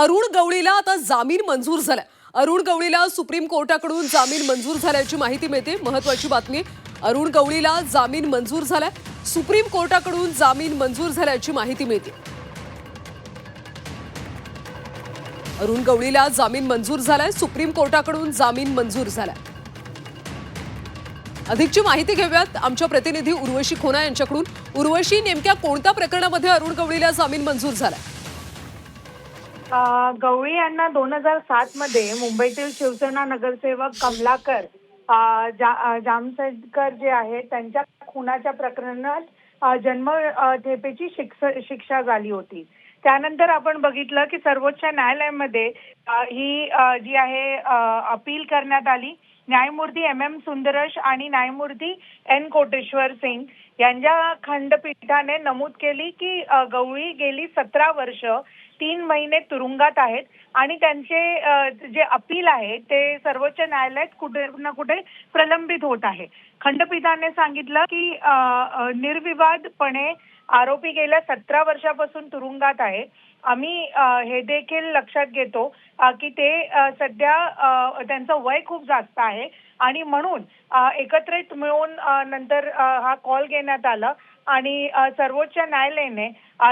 अरुण गवळीला आता जामीन मंजूर झालाय. अरुण गवळीला सुप्रीम कोर्टाकडून जामीन मंजूर झाल्याची माहिती मिळते. महत्वाची बातमी अरुण गवळीला जामीन मंजूर झालाय. सुप्रीम कोर्टाकडून जामीन मंजूर झाल्याची माहिती मिळते. अरुण गवळीला जामीन मंजूर झालाय. सुप्रीम कोर्टाकडून जामीन मंजूर झालाय. अधिकची माहिती घेऊयात. आमच्या प्रतिनिधी उर्वशी खोना यांच्याकडून. उर्वशी नेमक्या कोणत्या प्रकरणामध्ये अरुण गवळीला जामीन मंजूर झालाय? गवळी यांना दोन हजार सात मध्ये मुंबईतील शिवसेना नगरसेवक कमलाकर अ, जा- जे आहेत त्यांच्या खुनाच्या प्रकरणात जन्म ठेपेची शिक्षा झाली होती. त्यानंतर आपण बघितलं की सर्वोच्च न्यायालयामध्ये ही जी आहे अपील करण्यात आली. न्यायमूर्ती एम एम सुंदरश आणि न्यायमूर्ती एन कोटेश्वर सिंग यांच्या खंडपीठाने नमूद केली की गवळी गेली सतरा वर्ष तीन महिने तुरुंगात आहेत आणि त्यांचे जे अपील आहे ते सर्वोच्च न्यायालयात कुठे ना कुठे प्रलंबित होत आहे. खंडपीठाने सांगितलं की निर्विवादपणे आरोपी गेल्या सतरा वर्षापासून तुरुंगात आहे. आम्ही हे देखील लक्षात घेतो की ते सध्या त्यांचं वय खूप जास्त आहे. आणि म्हणून एकत्रित मिळून नंतर हा कॉल घेण्यात आला. आणि सर्वोच्च न्यायालयाने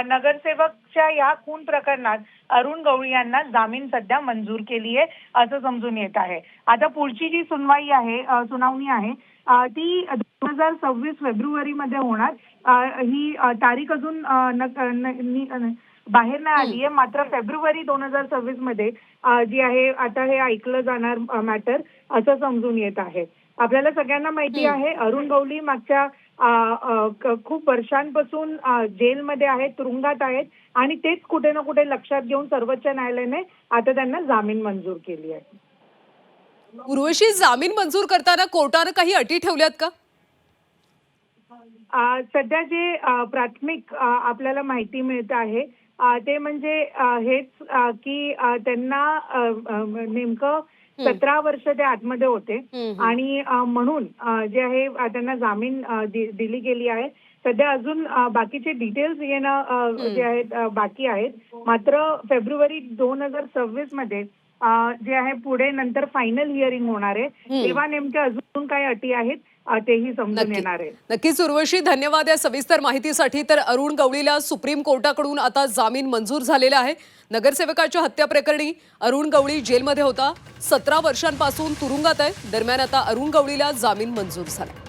नगरसेवकच्या या खून प्रकरणात अरुण गवळी यांना जामीन सध्या मंजूर केली आहे असं समजून येत आहे. आता पुढची जी सुनवाई आहे सुनावणी आहे ती दोन हजार सव्वीस फेब्रुवारी मध्ये होणार ही तारीख अजून बाहेर नाही आली आहे मात्र फेब्रुवारी दोन हजार सव्वीसमध्ये जी आहे आता हे ऐकलं जाणार मॅटर असं समजून येत आहे. आपल्याला सगळ्यांना माहिती आहे अरुण गवळी मागच्या खूप वर्षांपासून जेलमध्ये आहेत तुरुंगात आहेत आणि तेच कुठे ना कुठे लक्षात घेऊन सर्वोच्च न्यायालयाने आता त्यांना जामीन मंजूर केली आहे. उर्वशी जामीन मंजूर करताना कोर्टानं काही अटी ठेवल्यात का? सध्या जे प्राथमिक आपल्याला माहिती मिळत आहे ते म्हणजे हेच की त्यांना नेमकं सतरा वर्ष ते आतमध्ये होते. आणि म्हणून जे आहे त्यांना जामीन दि- दिली गेली आहे. सध्या अजून बाकीचे डिटेल्स येणं जे आहेत बाकी आहेत. मात्र फेब्रुवारी दोन हजार सव्वीसमध्ये जे आहे पुढे नंतर फायनल हिअरिंग होणार आहे. तेव्हा नेमक्या अजून काय अटी आहेत तेही समजून येणार आहे. नक्कीच उर्वशी धन्यवाद या सविस्तर माहितीसाठी. तर अरुण गवळीला सुप्रीम कोर्टाकडून आता जामीन मंजूर झालेला आहे. नगरसेवकाच्या हत्या प्रकरणी अरुण गवळी जेलमध्ये होता. सतरा वर्षांपासून तुरुंगात आहे. दरम्यान आता अरुण गवळीला जामीन मंजूर झाला.